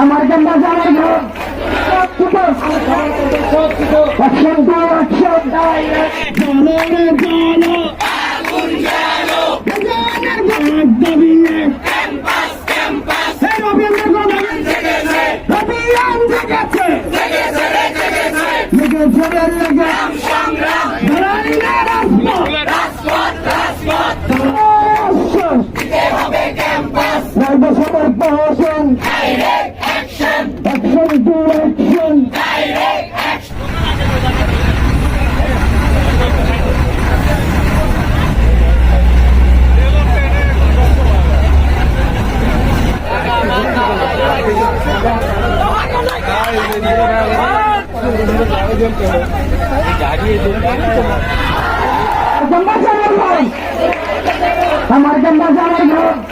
আমার গন্ডা জামার ঘর অ্যাকশন টু অ্যাকশন অ্যাকশন আমার গঙ্গা জামার ঘর